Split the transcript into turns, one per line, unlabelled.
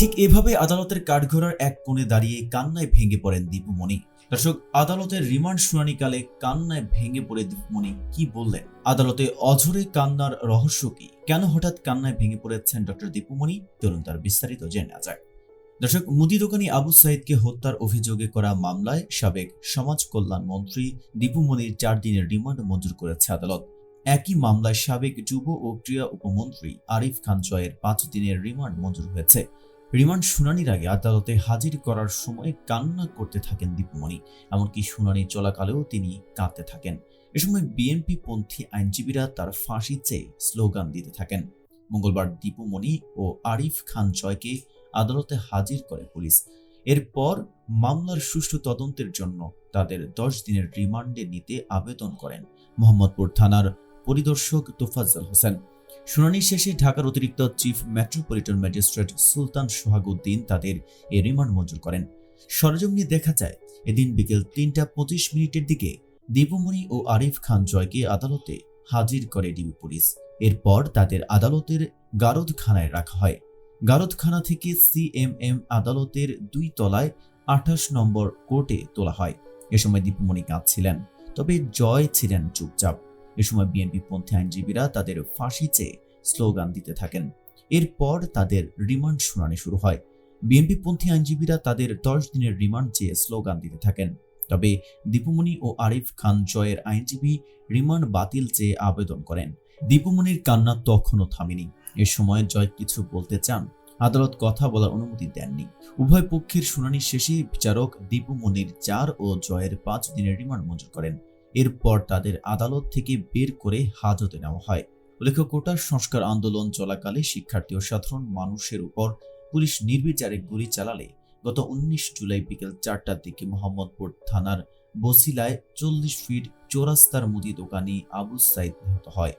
ঠিক এভাবে আদালতের কাঠগড়ার এক কোণে দাঁড়িয়ে কান্নায় ভেঙে পড়েন দীপুমণি। দর্শক, আদালতের রিমান্ড শুনানিকালে কান্নায় ভেঙে পড়ে দীপুমণি কি বললেন? আদালতে অঝরে কান্নার রহস্য কি? কেন হঠাৎ কান্নায় ভেঙে পড়েছেন ডক্টর দীপুমণি? চলুন তার বিস্তারিত জেনে যাক। দর্শক, মুদি দোকানি আবু সাইদকে হত্যার অভিযোগে করা মামলায় সাবেক সমাজ কল্যাণ মন্ত্রী দীপুমণির চার দিনের রিমান্ড মঞ্জুর করেছে আদালত। একই মামলায় সাবেক যুব ও ক্রীড়া উপমন্ত্রী আরিফ খান জয়ের পাঁচ দিনের রিমান্ড মঞ্জুর হয়েছে। রিমান্ড শুনানির আগে আদালতে হাজির করার সময় কান্না করতে থাকেন দীপুমণি। এমনকি শুনানি চলাকালেও তিনি কাঁদতে থাকেন। এ সময় বিএনপি পন্থী আইনজীবীরা তার ফাঁসি চেয়ে স্লোগান দিতে থাকেন। মঙ্গলবার দীপুমণি ও আরিফ খান জয়কে আদালতে হাজির করে পুলিশ। এরপর মামলার সুষ্ঠু তদন্তের জন্য তাদের দশ দিনের রিমান্ডে নিতে আবেদন করেন। মোহাম্মদপুর থানার পরিদর্শক তোফাজ্জল হোসেন। শুনানি শেষে ঢাকার অতিরিক্ত chief metropolitan magistrate Sultan Sohaguddin তাদের এ রিমান্ড মঞ্জুর করেন। সরজমিনে দেখা যায়, এদিন বিকেল তিনটা পঁচিশ মিনিটের দিকে দীপমণি ও আরিফ খান জয়কে আদালতে হাজির করে ডিবি পুলিশ। এরপর তাদের আদালতের গারদখানায় রাখা হয়। গারদখানা থেকে সিএমএম আদালতের দুই তলায় আঠাশ নম্বর কোর্টে তোলা হয়। এ সময় দীপমণি কাঁদছিলেন, তবে জয় ছিলেন চুপচাপ। এ সময় বিএনপি পন্থী আইনজীবীরা তাদের ফাঁসি চেয়ে স্লোগান দিতে থাকেন। এরপর তাদের রিমান্ড শুনানি শুরু হয়। বিএনপি পন্থী আইনজীবীরা তাদের দশ দিনের রিমান্ড চেয়ে স্লোগান দিতে থাকেন। তবে দীপুমণি ও আরিফ খান জয়ের আইনজীবী রিমান্ড বাতিল চেয়ে আবেদন করেন। দীপুমণির কান্না তখনও থামেনি। এ সময় জয় কিছু বলতে চান। আদালত কথা বলার অনুমতি দেননি। উভয় পক্ষের শুনানি শেষে বিচারক দীপুমণির চার ও জয়ের পাঁচ দিনের রিমান্ড মঞ্জুর করেন। এরপর তাদের আদালত থেকে বের করে হাজতে নেওয়া হয়। উল্লেখ্য কোটার সংস্কার আন্দোলন চলাকালে শিক্ষার্থী ও সাধারণ মানুষের উপর পুলিশ নির্বিচারে গুলি চালালে গত উনিশ জুলাই বিকেল চারটার দিকে মোহাম্মদপুর থানার বসিলায় চল্লিশ ফিট চৌরাস্তার মুদি দোকানি আবু সাইদ নিহত হয়।